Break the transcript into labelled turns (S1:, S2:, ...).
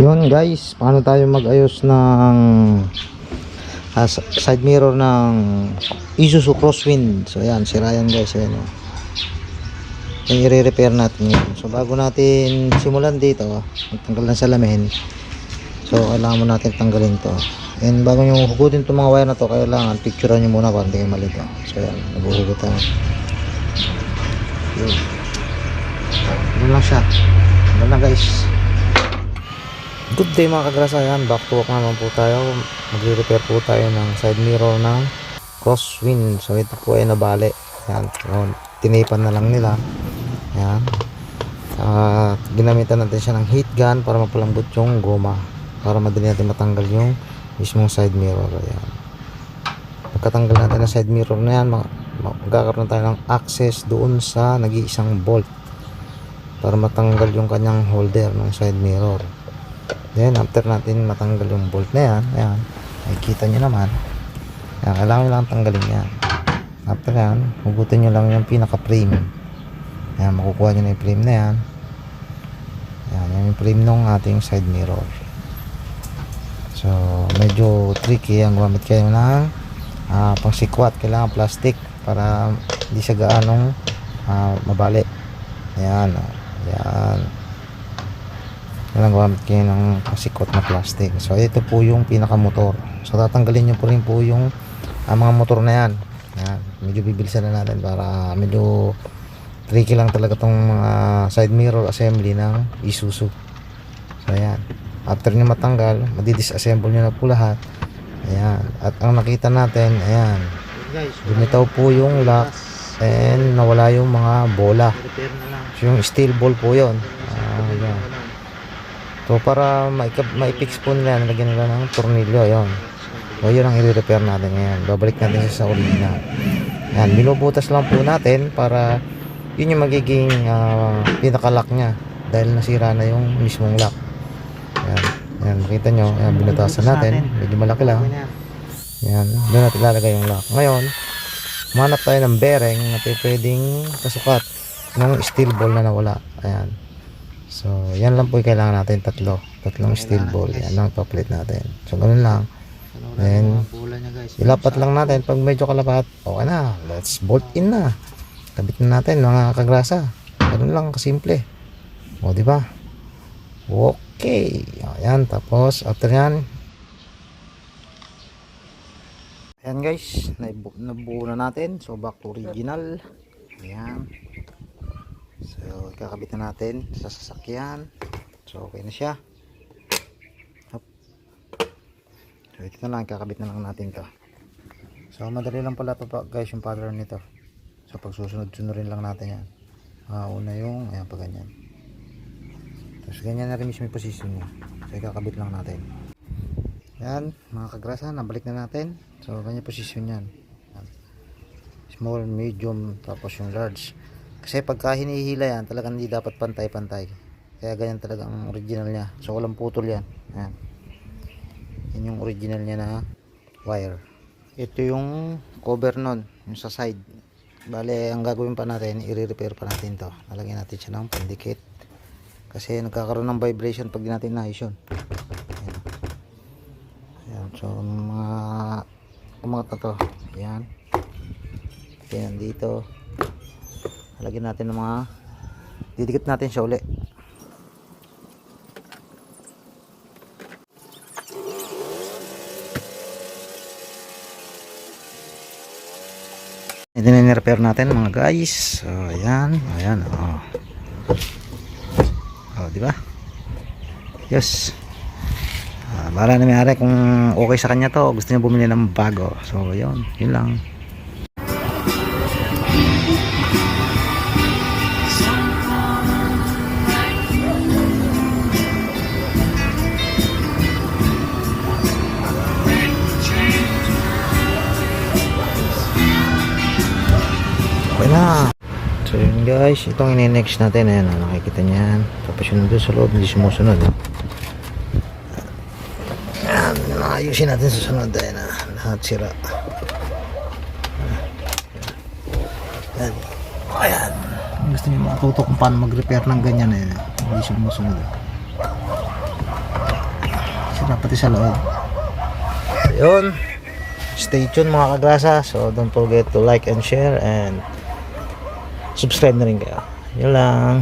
S1: Yun guys, paano tayo mag-ayos ng s- side mirror ng Isuzu Crosswind. So yan, sira yan guys. Ayan, oh. Yan i-repair natin yun. So bago natin simulan dito, magtanggal ng salamin. So kailangan mo natin tanggalin to. And bago nyo hugutin itong mga wire na to, kailangan picturean nyo muna para hindi kayo malito. So yan, nabuhugot. Yun. Yun lang siya. Yun lang guys. Good day mga kagrasa yan. Back to work naman po tayo. Magre-repair po tayo ng side mirror ng crosswind. So ito po ay nabali. Yan. Tinipan na lang nila. Yan. At ginamitan natin siya ng heat gun para mapalambot yung goma. Para madali natin matanggal yung mismong side mirror. Ayan. Pagkatanggal natin ng side mirror na yan, mag- magkakaroon tayo ng access doon sa nag-iisang bolt para matanggal yung kanyang holder ng side mirror. Then, after natin matanggal yung bolt na yan, ayan, nakikita nyo naman, ayan, kailangan nyo lang tanggalin yan. After yan, hugutin nyo lang yung pinaka-frame. Ayan, makukuha nyo na yung frame na yan. Ayan, yan yung frame ng ating side mirror. So, medyo tricky ang gumamit kayo ng ah, pang sikwat. Kailangan plastic para hindi siya gaanong ah, mabali. Ayan, ayan. Kailangan gumamit kayo ng pasikot na plastic. So, ito po yung pinaka-motor. So, tatanggalin nyo po rin po yung ah, mga motor na yan. Ayan. Medyo bibilisan na natin para medyo tricky lang talaga tong mga side mirror assembly ng Isuzu. So, ayan. After nyo matanggal, madidisassemble nyo na po lahat. Ayan. At ang nakita natin, ayan. Lumitaw po yung lock and nawala yung mga bola. So, yung steel ball po yun. So para maipix po nila, nalagyan nila ng tornilyo, yun. So yun ang i-repair natin ngayon. Babalik natin sa original. Yan, binubutas lang po natin para yun yung magiging uh, pinaka-lock niya dahil nasira na yung mismong lock. Yan, yan makita nyo, yan, binutasan natin. Medyo malaki lang. Yan, doon natin lalagay yung lock. Ngayon, manap tayo ng bearing na pwedeng kasukat ng steel ball na nawala. Ayan. So, yan lang po yung kailangan natin. Tatlo. Tatlong steel ball. Yan lang papalit natin. So, ganun lang. Then. Ilapat lang natin. Pag medyo kalapat, okay na. Let's bolt in na. Kabit na natin mga kagrasa. Ganun lang kasimple. O, di ba? Okay. Ayan. Tapos, after yan, Ayan guys, nabuo na natin. So back to original. Ayan. So kakabit na natin sa sasakyan. So okay na siya. Hop. So ito na lang, kakabit na lang natin to. So madali lang pala to guys yung pattern nito. So pag susunod-sunod lang natin yan. Ah, una yung, ayan pa ganyan. Tapos ganyan na rin mismo yung position niya. So kakabit lang natin. Yan, mga kagrasa, nabalik na natin. So, ganyan posisyon yan. Yan. Small, medium, tapos yung large. Kasi pagka hinihila yan, talagang hindi dapat pantay-pantay. Kaya ganyan talaga ang original niya. So, walang putol yan. Yan. Yan yung original niya na wire. Ito yung cover nun, yung sa side. Bale, ang gagawin pa natin, i-repair pa natin to. Lalagyan natin siya ng pandikit. Kasi nagkakaroon ng vibration pag di natin naayos yun. Ayan, so mga umangat to. Ayan. Ayan dito. Lagyan natin ng mga didikit natin siya uli. Ito na repair natin mga guys. So, ayan. Ayan. Oh. Oh, di ba? Yes. Ah, bahala na may-ari kung okay sa kanya to gusto niya bumili ng bago so yun yun lang na so yun guys itong ini-next natin ayan oh, nakikita niyan tapos yun doon sa loob hindi sumusunod oh. Yan, ayusin natin sa sunod dahil na lahat sira. Yan. Ayan. Gusto niyo matuto kung paano mag-repair ng ganyan eh. Hindi sumusunod. sira pati sa loob. So, yun. Stay tuned mga kagrasa. So don't forget to like and share and subscribe na rin kayo. Yun lang.